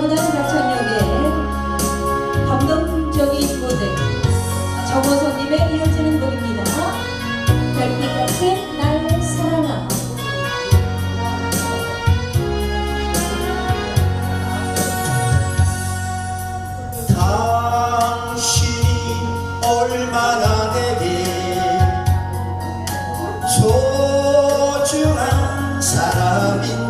차분한 가창력에 감동적인 무대 정호성님의 이어지는 곡입니다. 별빛 같은 날 사랑아 당신이 얼마나 내게 소중한 사람인지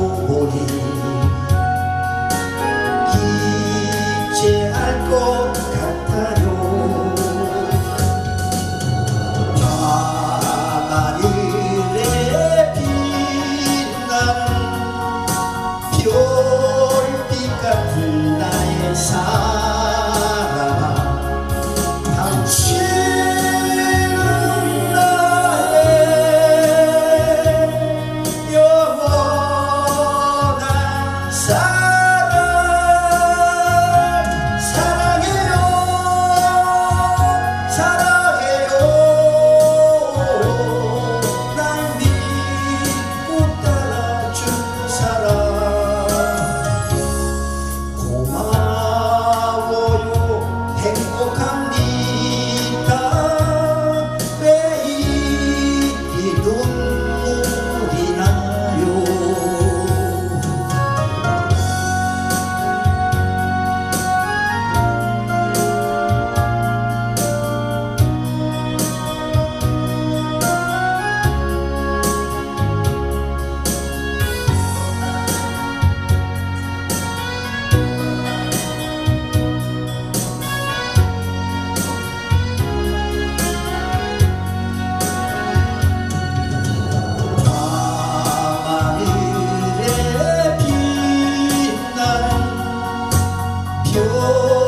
별